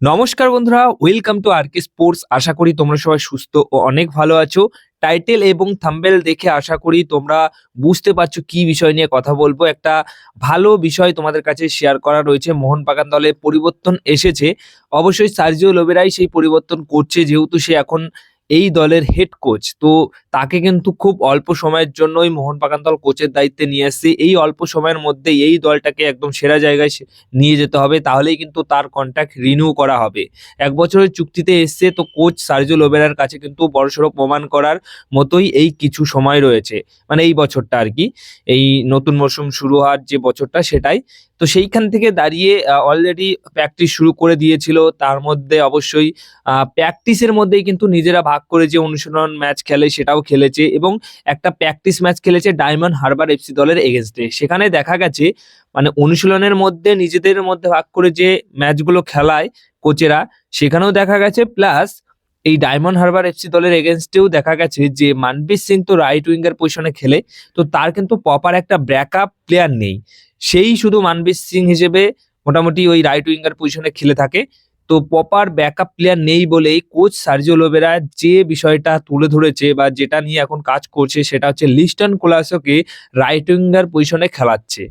নমস্কার বন্ধুরা welcome to R K sports আশা করি তোমরা সবাই সুস্থ ও অনেক ভালো আছো। টাইটেল এবং থাম্বেল দেখে আশা করি তোমরা বুঝতে পারছ কি বিষয় নিয়ে কথা বলব। একটা ভালো বিষয় তোমাদের কাছে শেয়ার করা রয়েছে। মোহনবাগান দলে পরিবর্তন এসেছে। অবশ্যই সার্জিও লোবেরাই সেই পরিবর্তন করছে, যেহেতু সে এখন এই দলের হেড কোচ তো তাকে কিন্তু খুব অল্প সময়ের জন্যই মোহনবাগান দল কোচের দায়িত্বে নিয়ে আসছে। এই অল্প সময়ের মধ্যে এই দলটাকে একদম সেরা জায়গায় নিয়ে যেতে হবে। তাহলেই কিন্তু তার কন্ট্রাক্ট রিনিউ করা হবে। এক বছরের চুক্তিতে এসছে, তো কোচ সার্জো লোবেরার কাছে কিন্তু বড়সড় প্রমাণ করার মতোই এই কিছু সময় রয়েছে। মানে এই বছরটা আর কি। এই নতুন মরশুম শুরু হওয়ার যে বছরটা সেটাই। তো সেইখান থেকে দাঁড়িয়ে অলরেডি প্র্যাকটিস শুরু করে দিয়েছিল। তার মধ্যে অবশ্যই প্র্যাকটিসের মধ্যেই কিন্তু নিজেরা ভাগ করে যে অনুশীলন ম্যাচ খেলে সেটাও খেলেছে এবং একটা প্র্যাকটিস ম্যাচ খেলেছে ডায়মন্ড হারবার এফসি দলের এগেনস্টে সেখানে দেখা গেছে মানে অনুশীলনের মধ্যে নিজেদের মধ্যে ভাগ করে যে ম্যাচগুলো খেলায় কোচেরা সেখানেও দেখা গেছে প্লাস এই ডায়মন্ড হারবার এফসি দলের এগেনস্টেও দেখা গেছে যে মানবীর সিং তো রাইট উইঙ্গার পজিশনে খেলে, তো তার কিন্তু প্রপার একটা ব্যাকআপ প্লেয়ার নেই। সেই শুধু মানবীর সিং হিসেবে মোটামুটি ওই রাইট উইঙ্গার পজিশনে খেলে থাকে। তো প্রপার ব্যাকআপ প্লেয়ার নেই বলেই কোচ সার্জিও লোবেরা যে বিষয়টা তুলে ধরেছে বা যেটা নিয়ে এখন কাজ করছে সেটা হচ্ছে লিস্টন কোলাসোকে রাইট উইঙ্গার পজিশনে খেলাচ্ছে।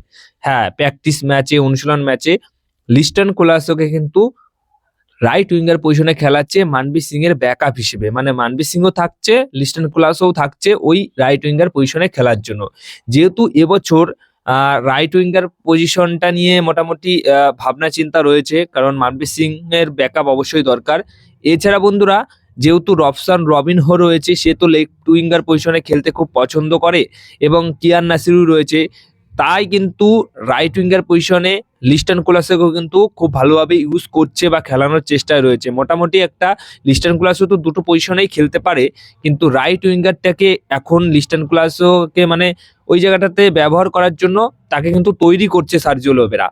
হ্যাঁ প্র্যাকটিস ম্যাচে অনুশীলন ম্যাচে লিস্টন কোলাসোকে কিন্তু রাইট উইঙ্গার পজিশনে খেলাচ্ছে মানবীর সিং এর ব্যাকআপ হিসেবে। মানে মানবীর সিংও থাকছে, লিস্টন কোলাসও থাকছে ওই রাইট উইঙ্গার পজিশনে খেলার জন্য। যেহেতু এবছর রাইট উইঙ্গার পজিশনটা নিয়ে মোটামুটি ভাবনা চিন্তা রয়েছে, কারণ মানবীর সিং এর ব্যাকআপ অবশ্যই দরকার। এছাড়া বন্ধুরা, যেহেতু রফসান রবিন হো রয়েছে, সে তো লেফট উইঙ্গার পজিশনে খেলতে খুব পছন্দ করে, এবং কিয়ার নাসিরু রয়েছে তাই কিন্তু রাইট উইঙ্গার পজিশনে লিস্টন কোলাসেকেও কিন্তু খুব ভালোভাবে ইউজ করছে বা খেলানোর চেষ্টায় রয়েছে। মোটামুটি একটা লিস্টন কোলাসও তো দুটো পজিশনেই খেলতে পারে, কিন্তু রাইট উইঙ্গারটাকে এখন লিস্টন কোলাসোকে মানে ওই জায়গাটাতে ব্যবহার করার জন্য তাকে কিন্তু তৈরি করছে সার্জিও লোবেরা।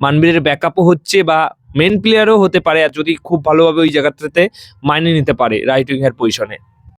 মানবীরের ব্যাকআপও হচ্ছে বা মেন প্লেয়ারও হতে পারে, আর যদি খুব ভালোভাবে ওই জায়গাটাতে মাইনে নিতে পারে রাইট উইঙ্গার পজিশনে